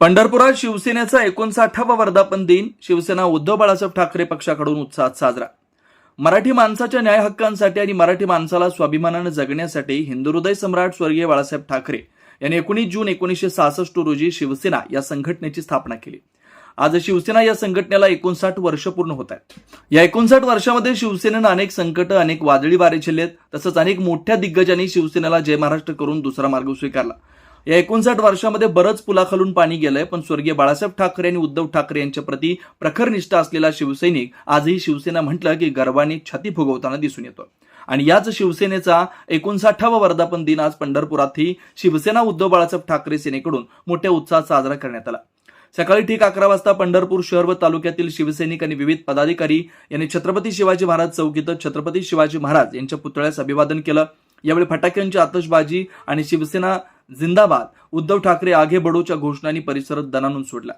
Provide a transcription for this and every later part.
पंढरपुरात शिवसेनेचा एकोणसाठावा वर्धापन दिन शिवसेना उद्धव बाळासाहेब ठाकरे पक्षाकडून उत्साहात साजरा. मराठी माणसाच्या न्याय हक्कांसाठी आणि मराठी माणसाला स्वाभिमानानं जगण्यासाठी हिंदू हृदय सम्राट स्वर्गीय बाळासाहेब ठाकरे यांनी एकोणीस जून एकोणीसशे सहासष्ट रोजी शिवसेना या संघटनेची स्थापना केली. आज शिवसेना या संघटनेला एकोणसाठ वर्ष पूर्ण होत आहेत. या एकोणसाठ वर्षामध्ये शिवसेनेनं अनेक संकट अनेक वादळी वारे झेललेत तसंच अनेक मोठ्या दिग्गजांनी शिवसेनेला जय महाराष्ट्र करून दुसरा मार्ग स्वीकारला. या एकोणसाठ वर्षामध्ये बरंच पुलाखालून पाणी गेलंय पण स्वर्गीय बाळासाहेब ठाकरे आणि उद्धव ठाकरे यांच्या प्रती प्रखर निष्ठा असलेला शिवसैनिक आजही शिवसेना म्हटलं की गर्वाने छाती फुगवताना दिसून येतो आणि याच शिवसेनेचा एकोणसाठावा वर्धापन दिन आज पंढरपुरातही शिवसेना उद्धव बाळासाहेब ठाकरे सेनेकडून मोठ्या उत्साहात साजरा करण्यात आला. सकाळी ठीक अकरा वाजता पंढरपूर शहर व तालुक्यातील शिवसैनिक आणि विविध पदाधिकारी यांनी छत्रपती शिवाजी महाराज चौक इथं छत्रपती शिवाजी महाराज यांच्या पुतळ्यास अभिवादन केलं. यावेळी फटाक्यांची आतषबाजी आणि शिवसेना जिंदाबाद. उद्धव ठाकरे आगे बडोच्या घोषणांनी परिसरात दणानून सोडला.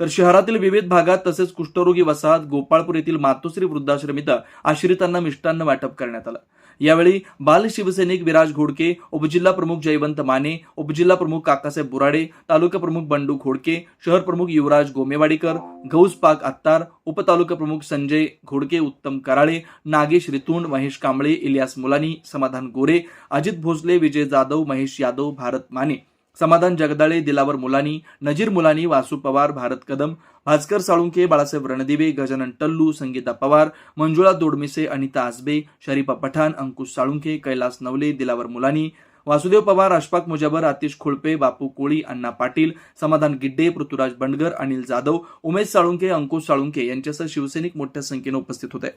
तर शहरातील विविध भागात तसेच कुष्ठरोगी वसाहत गोपाळपूर येथील मातोश्री वृद्धाश्रम इथं आश्रितांना मिष्टान्न वाटप करण्यात आलं. यावेळी बाल शिवसैनिक विराज घोडके उपजिल्हा प्रमुख जयवंत माने उपजिल्हा प्रमुख काकासाहेब बुराडे तालुका प्रमुख बंडू घोडके शहर प्रमुख युवराज गोमेवाडीकर गौस पाक आत्तार उपतालुका प्रमुख संजय घोडके उत्तम कराळे नागेश रितुंड महेश कांबळे इलियास मुलानी समाधान गोरे अजित भोसले विजय जाधव महेश यादव भारत माने. समाधान जगदाळे दिलावर मुलानी नजीर मुलानी वासू पवार भारत कदम भास्कर साळुंके बाळासाहेब रणदिवे गजानन टल्लू संगीता पवार मंजुळा दोडमिसे अनिता आसबे शरीफा पठाण अंकुश साळुंके कैलास नवले दिलावर मुलानी वासुदेव पवार अशफाक मुजाबर आतिश खुळपे बापू कोळी अण्णा पाटील समाधान गिड्डे पृथ्वीराज बंडगर अनिल जाधव उमेश साळुंके अंकुश साळुंके यांच्यासह शिवसैनिक मोठ्या संख्येनं उपस्थित होते.